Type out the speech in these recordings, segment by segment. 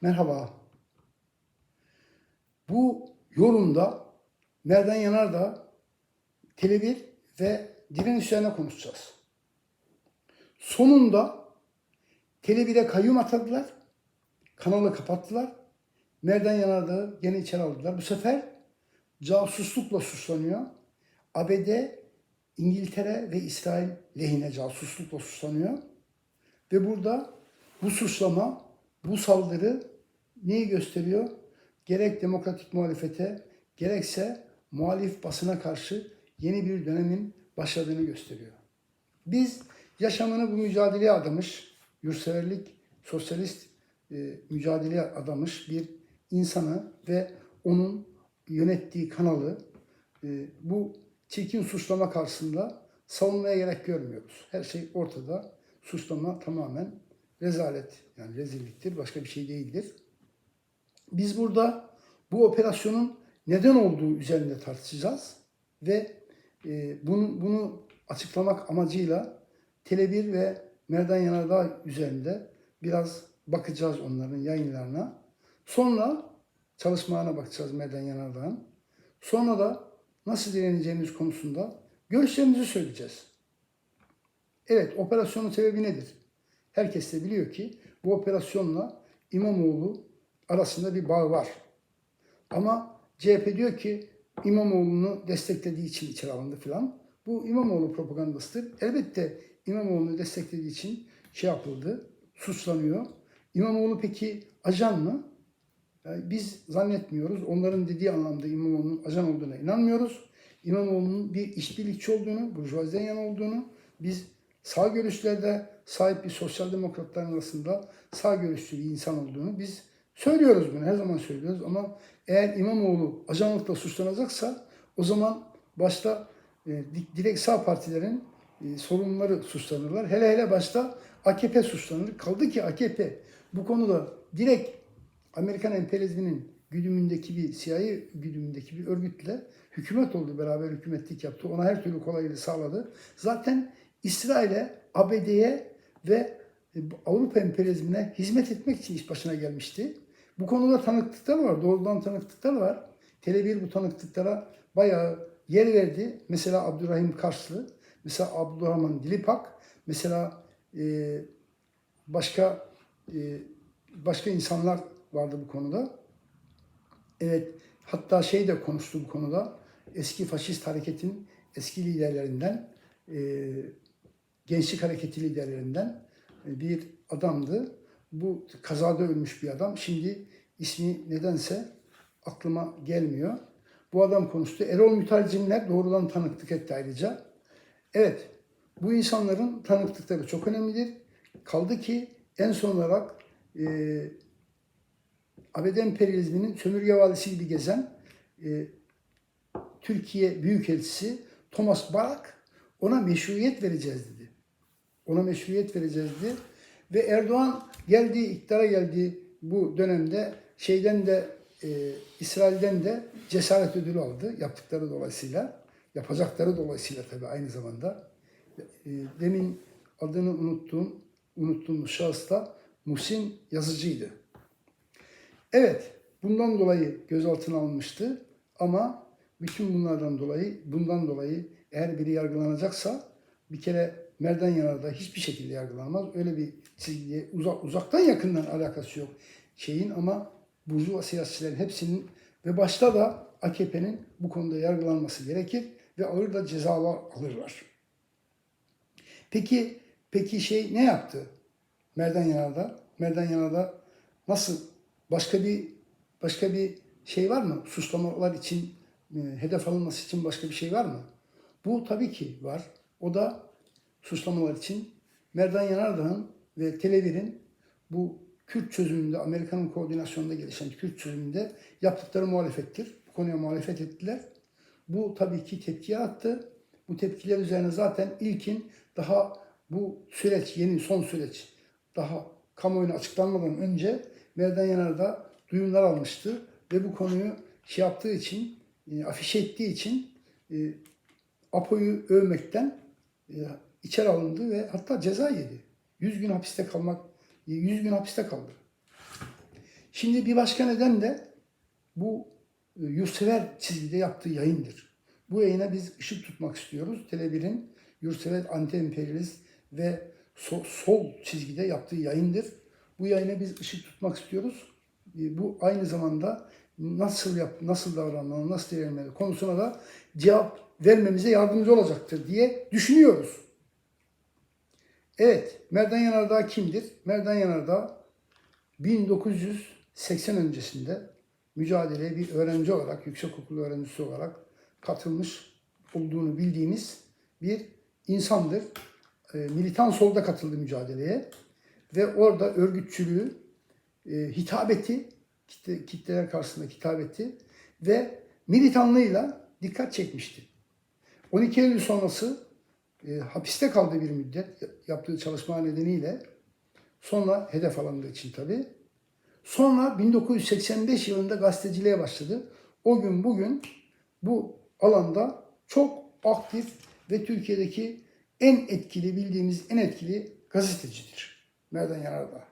Merhaba. Bu yorumda Merdan Yanardağ, Tele1 ve direniş üzerine konuşacağız. Sonunda Tele1'e kayyum atadılar. Kanalı kapattılar. Merdan Yanardağ'ı gene içeri aldılar. Bu sefer casuslukla suçlanıyor. ABD, İngiltere ve İsrail lehine casuslukla suçlanıyor. Ve burada bu suçlama, bu saldırı neyi gösteriyor? Gerek demokratik muhalefete, gerekse muhalif basına karşı yeni bir dönemin başladığını gösteriyor. Biz yaşamını bu mücadeleye adamış, yurtseverlik, sosyalist e, mücadeleye adamış bir insanı ve onun yönettiği kanalı e, bu çirkin suçlama karşısında savunmaya gerek görmüyoruz. Her şey ortada. Suçlama tamamen rezalet yani rezilliktir. Başka bir şey değildir. Biz burada bu operasyonun neden olduğu üzerinde tartışacağız ve e, bunu, bunu açıklamak amacıyla Tele1 ve Merdan Yanardağ üzerinde biraz bakacağız onların yayınlarına. Sonra çalışmalarına bakacağız Merdan Yanardağ'ın. Sonra da nasıl direneceğimiz konusunda görüşlerimizi söyleyeceğiz. Evet, operasyonun sebebi nedir? Herkes de biliyor ki bu operasyonla İmamoğlu arasında bir bağ var. Ama CHP diyor ki İmamoğlu'nu desteklediği için içeri alındı filan. Bu İmamoğlu propagandasıdır. Elbette İmamoğlu'nu desteklediği için şey yapıldı, suçlanıyor. İmamoğlu peki ajan mı? Yani biz zannetmiyoruz. Onların dediği anlamda İmamoğlu'nun ajan olduğuna inanmıyoruz. İmamoğlu'nun bir işbirlikçi olduğunu, burjuvaziden yana olduğunu, biz sağ görüşlerde sahip bir sosyal demokratların arasında sağ görüşlü bir insan olduğunu biz söylüyoruz bunu. Her zaman söylüyoruz ama eğer İmamoğlu ajanlıkla suçlanacaksa o zaman başta e, di- direkt sağ partilerin e, sorunları suçlanırlar. Hele hele başta AKP suçlanır. Kaldı ki AKP bu konuda direkt Amerikan emperyalizminin güdümündeki bir CIA güdümündeki bir örgütle hükümet oldu. Beraber hükümetlik yaptı. Ona her türlü kolaylığı sağladı. Zaten İsrail'e, ABD'ye ve Avrupa emperyalizmine hizmet etmek için iş başına gelmişti. Bu konuda tanıklıklar var. Doğrudan tanıklıklar var. Tele1 bu tanıklıklara bayağı yer verdi. Mesela Abdurrahim Karslı, mesela Abdurrahman Dilipak, mesela e, başka e, başka insanlar vardı bu konuda. Evet, hatta şey de konuştu bu konuda. Eski faşist hareketin eski liderlerinden, e, gençlik hareketi liderlerinden e, bir adamdı. Bu kazada ölmüş bir adam. Şimdi ismi nedense aklıma gelmiyor. Bu adam konuştu. Erol Mütercimler doğrudan tanıklık etti ayrıca. Evet, bu insanların tanıklıkları çok önemlidir. Kaldı ki en son olarak e, ABD emperyalizminin sömürge valisi gibi gezen e, Türkiye Büyükelçisi Thomas Barak ona meşruiyet vereceğiz dedi. Ona meşruiyet vereceğiz dedi. Ve Erdoğan geldi, iktidara geldi bu dönemde şeyden de e, İsrail'den de cesaret ödülü aldı yaptıkları dolayısıyla. Yapacakları dolayısıyla tabii aynı zamanda. E, demin adını unuttuğum, unuttuğum şahıs da Muhsin Yazıcı'ydı. Evet, bundan dolayı gözaltına alınmıştı ama bütün bunlardan dolayı, bundan dolayı eğer biri yargılanacaksa bir kere Merdan Yanardağ hiçbir şekilde yargılanmaz. Öyle bir çizgiye uzak, uzaktan yakından alakası yok şeyin ama burjuva siyasetçilerin hepsinin ve başta da AKP'nin bu konuda yargılanması gerekir ve ağır da cezalar alırlar. Peki peki şey ne yaptı? Merdan Yanardağ? Merdan Yanardağ nasıl başka bir başka bir şey var mı? Suçlamalar için e, hedef alınması için başka bir şey var mı? Bu tabii ki var. O da suçlamalar için Merdan Yanardağ'ın ve Tele1'in bu Kürt çözümünde, Amerika'nın koordinasyonunda gelişen Kürt çözümünde yaptıkları muhalefettir. Bu konuya muhalefet ettiler. Bu tabii ki tepki yarattı. Bu tepkiler üzerine zaten ilkin daha bu süreç, yeni son süreç daha kamuoyuna açıklanmadan önce Merdan Yanardağ duyumlar almıştı ve bu konuyu şey yaptığı için, e, afişe ettiği için e, APO'yu övmekten e, içeri alındı ve hatta ceza yedi. 100 gün hapiste kalmak, 100 gün hapiste kaldı. Şimdi bir başka neden de bu e, yurtsever çizgide yaptığı yayındır. Bu yayına biz ışık tutmak istiyoruz. Tele1'in yurtsever anti-emperyalist ve so- sol çizgide yaptığı yayındır. Bu yayına biz ışık tutmak istiyoruz. E, Bu aynı zamanda nasıl yap, nasıl davranmalı, nasıl değerlenmeli konusuna da cevap vermemize yardımcı olacaktır diye düşünüyoruz. Evet, Merdan Yanardağ kimdir? Merdan Yanardağ 1980 öncesinde mücadeleye bir öğrenci olarak, yüksekokul öğrencisi olarak katılmış olduğunu bildiğimiz bir insandır. E, militan solda katıldı mücadeleye ve orada örgütçülüğü, e, hitabeti, kitle, kitleler karşısında hitabeti ve militanlığıyla dikkat çekmişti. 12 Eylül sonrası e, hapiste kaldığı bir müddet yaptığı çalışma nedeniyle sonra hedef alındığı için tabii. Sonra 1985 yılında gazeteciliğe başladı. O gün bugün bu alanda çok aktif ve Türkiye'deki en etkili bildiğimiz en etkili gazetecidir. Merdan Yanardağ.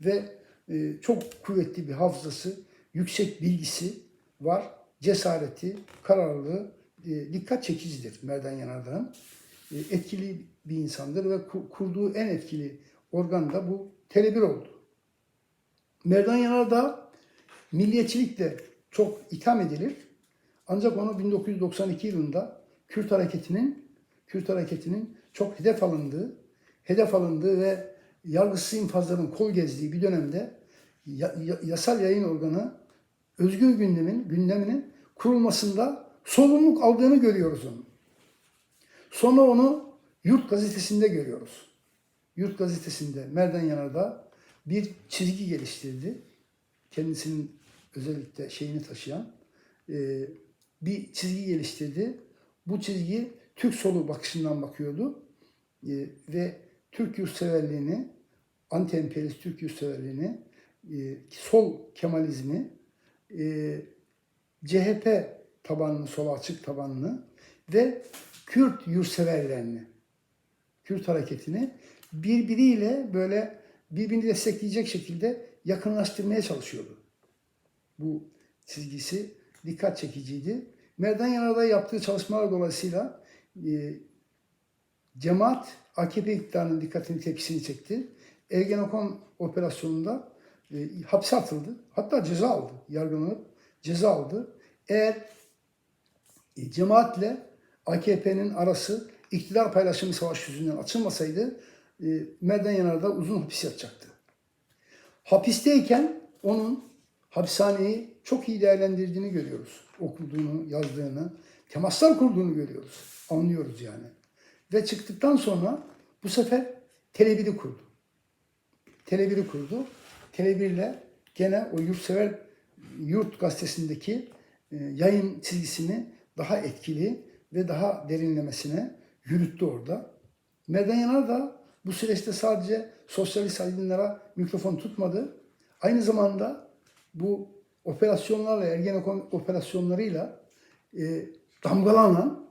Ve e, çok kuvvetli bir hafızası, yüksek bilgisi var. Cesareti, kararlılığı e, dikkat çekicidir Merdan Yanardağ'ın. E, etkili bir insandır ve ku- kurduğu en etkili organ da bu Tele1 oldu. Merdan Yanardağ milliyetçilikle çok itham edilir. Ancak onu 1992 yılında Kürt hareketinin Kürt hareketinin çok hedef alındığı, hedef alındığı ve yargısız infazların kol gezdiği bir dönemde ya- ya- yasal yayın organı özgür gündemin gündeminin kurulmasında sorumluluk aldığını görüyoruz onun. Sonra onu Yurt gazetesinde görüyoruz. Yurt gazetesinde Merdan Yanardağ bir çizgi geliştirdi. Kendisinin özellikle şeyini taşıyan e, bir çizgi geliştirdi. Bu çizgi Türk solu bakışından bakıyordu. E, ve Türk yurtseverliğini, anti-emperyalist Türk yurtseverliğini, e, sol Kemalizmi, CHP tabanını, sola açık tabanını ve Kürt yurtseverlerini, Kürt hareketini birbiriyle böyle birbirini destekleyecek şekilde yakınlaştırmaya çalışıyordu. Bu çizgisi dikkat çekiciydi. Merdan Yanardağ yaptığı çalışmalar dolayısıyla e, cemaat AKP iktidarının dikkatini tepkisini çekti. Ergenekon operasyonunda e, hapse atıldı. Hatta ceza aldı. Yargılanıp ceza aldı. Eğer e, cemaatle AKP'nin arası iktidar paylaşımı savaşı yüzünden açılmasaydı e, Merdan Yanardağ uzun hapis yatacaktı. Hapisteyken onun hapishaneyi çok iyi değerlendirdiğini görüyoruz. Okuduğunu, yazdığını, temaslar kurduğunu görüyoruz. Anlıyoruz yani. Ve çıktıktan sonra bu sefer Tele1'i kurdu. Tele1'i kurdu. Tele1'le gene o yurtsever yurt gazetesindeki e, yayın çizgisini daha etkili ve daha derinlemesine yürüttü orada. Merdan da bu süreçte sadece sosyalist aydınlara mikrofon tutmadı. Aynı zamanda bu operasyonlarla, Ergenekon operasyonlarıyla e, damgalanan,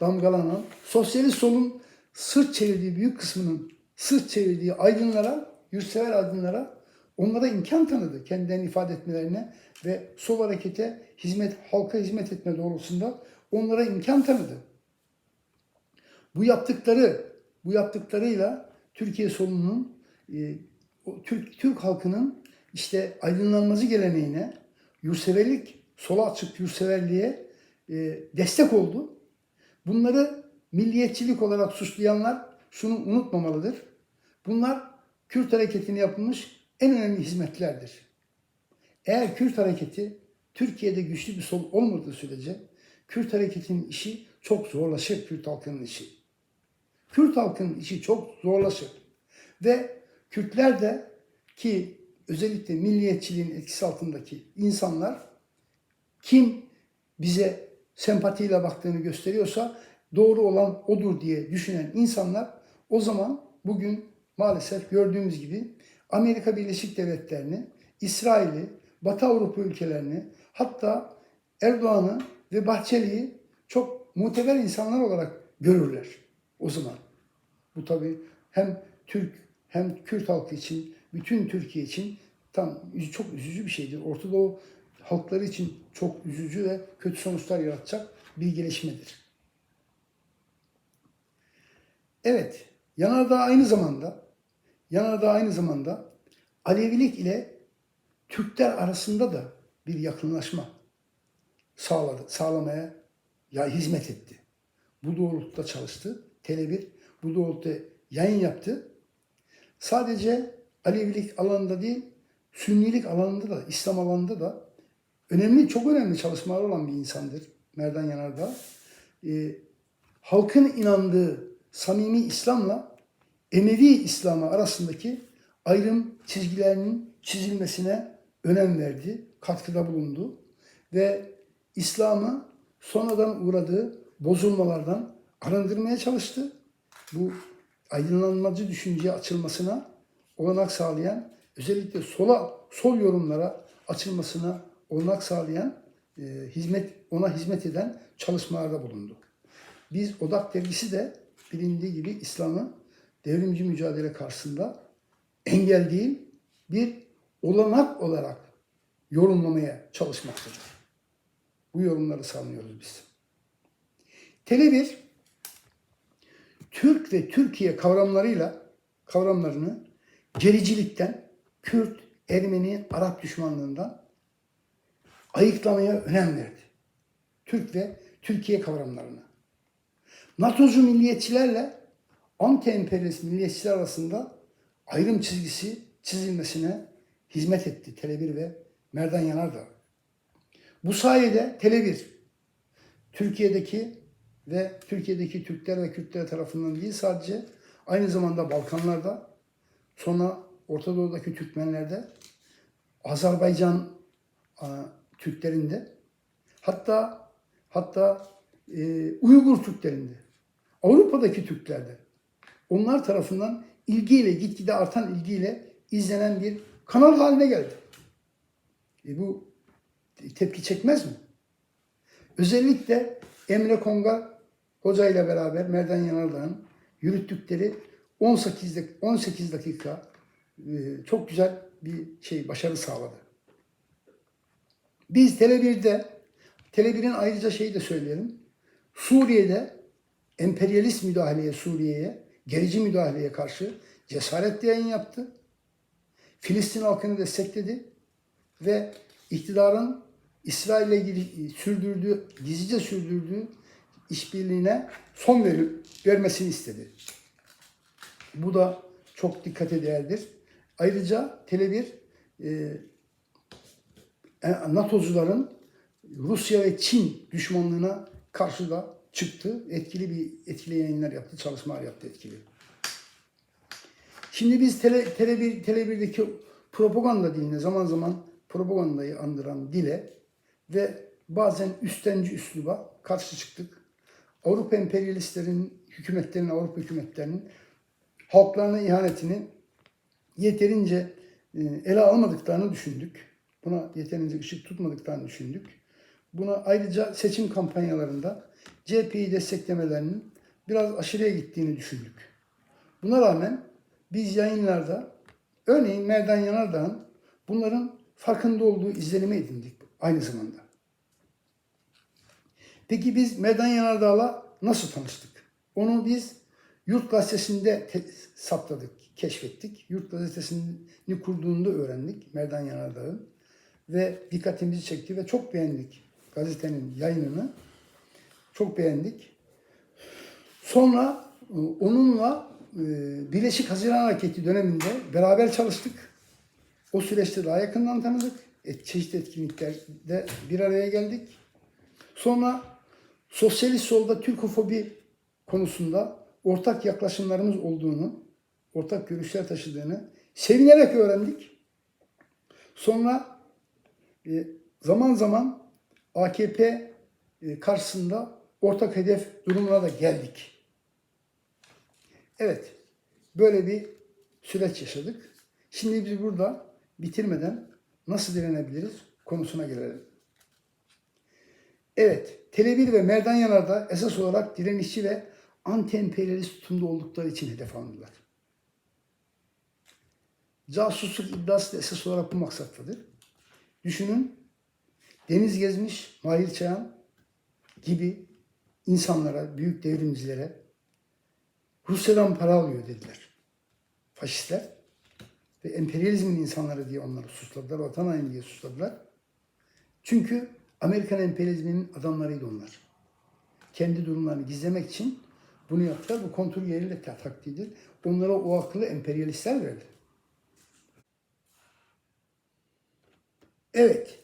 damgalanan, sosyalist solun sırt çevirdiği büyük kısmının sırt çevirdiği aydınlara, yurtsever aydınlara onlara imkan tanıdı kendilerini ifade etmelerine ve sol harekete hizmet, halka hizmet etme doğrultusunda onlara imkan tanıdı. Bu yaptıkları, bu yaptıklarıyla Türkiye solunun, e, Türk Türk halkının işte aydınlanmacı geleneğine, yurtseverlik, sola açık yurtseverliğe e, destek oldu. Bunları milliyetçilik olarak suçlayanlar şunu unutmamalıdır. Bunlar Kürt hareketine yapılmış en önemli hizmetlerdir. Eğer Kürt hareketi Türkiye'de güçlü bir sol olmadığı sürece Kürt hareketinin işi çok zorlaşır Kürt halkının işi. Kürt halkının işi çok zorlaşır. Ve Kürtler de ki özellikle milliyetçiliğin etkisi altındaki insanlar kim bize sempatiyle baktığını gösteriyorsa doğru olan odur diye düşünen insanlar o zaman bugün maalesef gördüğümüz gibi Amerika Birleşik Devletleri'ni, İsrail'i, Batı Avrupa ülkelerini hatta Erdoğan'ı ve Bahçeli'yi çok muteber insanlar olarak görürler o zaman. Bu tabii hem Türk hem Kürt halkı için, bütün Türkiye için tam çok üzücü bir şeydir. Orta Doğu halkları için çok üzücü ve kötü sonuçlar yaratacak bir gelişmedir. Evet, Yanardağ aynı zamanda Yanardağ aynı zamanda Alevilik ile Türkler arasında da bir yakınlaşma sağladı, sağlamaya ya hizmet etti. Bu doğrultuda çalıştı. Tele1 bu doğrultuda yayın yaptı. Sadece Alevilik alanında değil, Sünnilik alanında da, İslam alanında da önemli, çok önemli çalışmalar olan bir insandır Merdan Yanardağ. Ee, halkın inandığı samimi İslam'la Emevi İslam'ı arasındaki ayrım çizgilerinin çizilmesine önem verdi, katkıda bulundu ve İslam'ı sonradan uğradığı bozulmalardan arındırmaya çalıştı. Bu aydınlanmacı düşünceye açılmasına olanak sağlayan, özellikle sola sol yorumlara açılmasına olanak sağlayan e, hizmet ona hizmet eden çalışmalarda bulundu. Biz Odak dergisi de bilindiği gibi İslam'ı devrimci mücadele karşısında engel değil bir olanak olarak yorumlamaya çalışmaktadır. Bu yorumları savunuyoruz biz. Tele1 Türk ve Türkiye kavramlarıyla kavramlarını gericilikten, Kürt, Ermeni, Arap düşmanlığından ayıklamaya önem verdi. Türk ve Türkiye kavramlarını. NATO'cu milliyetçilerle anti-emperyalist milliyetçiler arasında ayrım çizgisi çizilmesine hizmet etti Tele1 ve Merdan Yanardağ. Bu sayede Tele1 Türkiye'deki ve Türkiye'deki Türkler ve Kürtler tarafından değil sadece aynı zamanda Balkanlarda sonra Orta Doğu'daki Türkmenlerde Azerbaycan Türklerinde hatta hatta e, Uygur Türklerinde Avrupa'daki Türklerde onlar tarafından ilgiyle gitgide artan ilgiyle izlenen bir kanal haline geldi. E bu tepki çekmez mi? Özellikle Emre Konga Hoca ile beraber Merdan Yanardağ'ın yürüttükleri 18 dak- 18 dakika e, çok güzel bir şey başarı sağladı. Biz Tele1'de Tele1'in ayrıca şeyi de söyleyelim. Suriye'de emperyalist müdahaleye Suriye'ye, gerici müdahaleye karşı cesaretle yayın yaptı. Filistin halkını destekledi ve iktidarın İsrail ile ilgili sürdürdüğü, gizlice sürdürdüğü işbirliğine son verip vermesini istedi. Bu da çok dikkate değerdir. Ayrıca Tele1 e, NATO'cuların Rusya ve Çin düşmanlığına karşı da çıktı. Etkili bir etkili yayınlar yaptı, çalışmalar yaptı etkili. Şimdi biz tele, tele1, Tele1'deki propaganda diline zaman zaman propagandayı andıran dile ve bazen üstenci üsluba karşı çıktık. Avrupa emperyalistlerinin, hükümetlerinin, Avrupa hükümetlerinin halklarına ihanetini yeterince e, ele almadıklarını düşündük. Buna yeterince ışık tutmadıklarını düşündük. Buna ayrıca seçim kampanyalarında CHP'yi desteklemelerinin biraz aşırıya gittiğini düşündük. Buna rağmen biz yayınlarda örneğin Merdan Yanardağ'ın bunların farkında olduğu izlenimi edindik aynı zamanda. Peki biz Merdan Yanardağ'la nasıl tanıştık? Onu biz Yurt Gazetesi'nde te- saptadık, keşfettik. Yurt Gazetesi'ni kurduğunda öğrendik Merdan Yanardağ'ın. Ve dikkatimizi çekti ve çok beğendik gazetenin yayınını. Çok beğendik. Sonra e, onunla e, Birleşik Haziran Hareketi döneminde beraber çalıştık. O süreçte daha yakından tanıdık. Et, çeşitli etkinliklerde bir araya geldik. Sonra sosyalist solda Türkofobi konusunda ortak yaklaşımlarımız olduğunu, ortak görüşler taşıdığını sevinerek öğrendik. Sonra e, zaman zaman AKP e, karşısında ortak hedef durumuna da geldik. Evet, böyle bir süreç yaşadık. Şimdi biz burada bitirmeden nasıl direnebiliriz konusuna gelelim. Evet, Tele1 ve Merdan Yanardağ esas olarak direnişçi ve anti-emperyalist tutumda oldukları için hedef alındılar. casusluk iddiası da esas olarak bu maksattadır. Düşünün deniz gezmiş Mahir Çayan gibi insanlara, büyük devrimcilere Rusya'dan para alıyor dediler. Faşistler ve emperyalizmin insanları diye onları susladılar, vatan haini diye susladılar. Çünkü Amerikan emperyalizminin adamlarıydı onlar. Kendi durumlarını gizlemek için bunu yaptılar. Bu kontrol yeriyle taktiğidir. Onlara o akıllı emperyalistler verdi. Evet.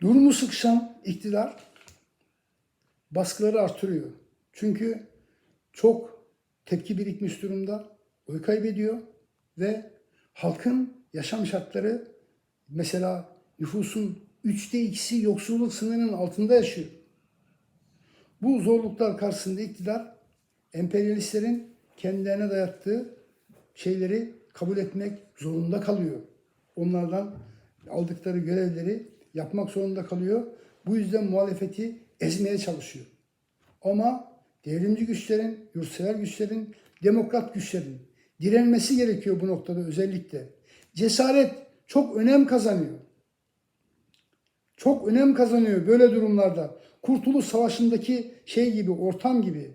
Durumu sıkışan iktidar baskıları artırıyor. Çünkü çok tepki birikmiş durumda. Oy kaybediyor ve halkın yaşam şartları mesela nüfusun üçte ikisi yoksulluk sınırının altında yaşıyor. Bu zorluklar karşısında iktidar emperyalistlerin kendilerine dayattığı şeyleri kabul etmek zorunda kalıyor. Onlardan aldıkları görevleri yapmak zorunda kalıyor. Bu yüzden muhalefeti ezmeye çalışıyor. Ama devrimci güçlerin, yurtsever güçlerin, demokrat güçlerin direnmesi gerekiyor bu noktada özellikle. Cesaret çok önem kazanıyor. Çok önem kazanıyor böyle durumlarda. Kurtuluş Savaşı'ndaki şey gibi, ortam gibi.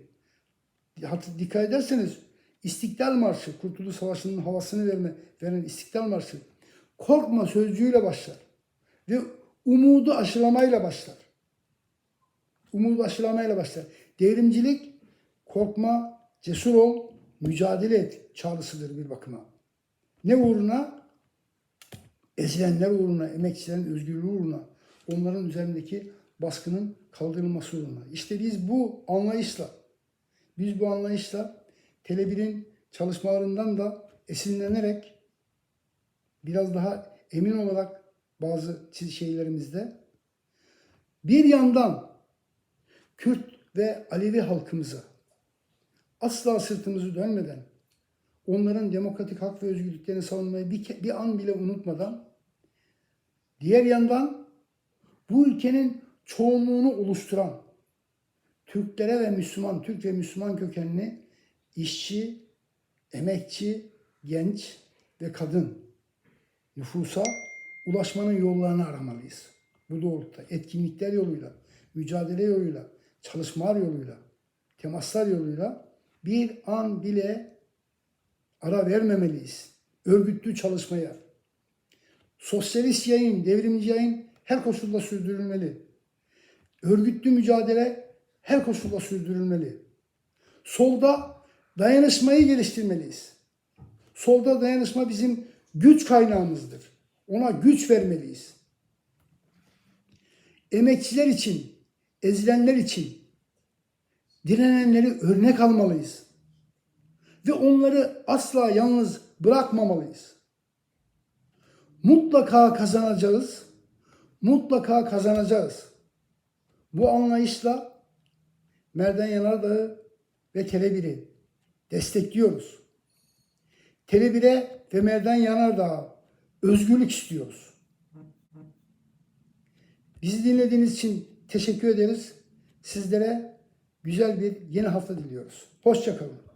Dikkat ederseniz İstiklal Marşı, Kurtuluş Savaşı'nın havasını verme, veren İstiklal Marşı korkma sözcüğüyle başlar. Ve umudu aşılamayla başlar. Umudu aşılamayla başlar. Devrimcilik korkma, cesur ol, mücadele et çağrısıdır bir bakıma. Ne uğruna? Ezilenler uğruna, emekçilerin özgürlüğü uğruna, onların üzerindeki baskının kaldırılması uğruna. İşte biz bu anlayışla, biz bu anlayışla Tele1'in çalışmalarından da esinlenerek biraz daha emin olarak bazı şeylerimizde bir yandan Kürt ve Alevi halkımıza asla sırtımızı dönmeden onların demokratik hak ve özgürlüklerini savunmayı bir, bir an bile unutmadan diğer yandan bu ülkenin çoğunluğunu oluşturan Türklere ve Müslüman, Türk ve Müslüman kökenli işçi, emekçi, genç ve kadın nüfusa ulaşmanın yollarını aramalıyız. Bu doğrultuda etkinlikler yoluyla, mücadele yoluyla, çalışmalar yoluyla, temaslar yoluyla bir an bile ara vermemeliyiz. Örgütlü çalışmaya. Sosyalist yayın, devrimci yayın her koşulda sürdürülmeli. Örgütlü mücadele her koşulda sürdürülmeli. Solda dayanışmayı geliştirmeliyiz. Solda dayanışma bizim güç kaynağımızdır. Ona güç vermeliyiz. Emekçiler için, ezilenler için direnenleri örnek almalıyız. Ve onları asla yalnız bırakmamalıyız. Mutlaka kazanacağız. Mutlaka kazanacağız. Bu anlayışla Merdan Yanardağ'ı ve Tele1'i destekliyoruz. Tele1'e ve Merdan Yanardağ'a özgürlük istiyoruz. Bizi dinlediğiniz için teşekkür ederiz. Sizlere güzel bir yeni hafta diliyoruz. Hoşçakalın.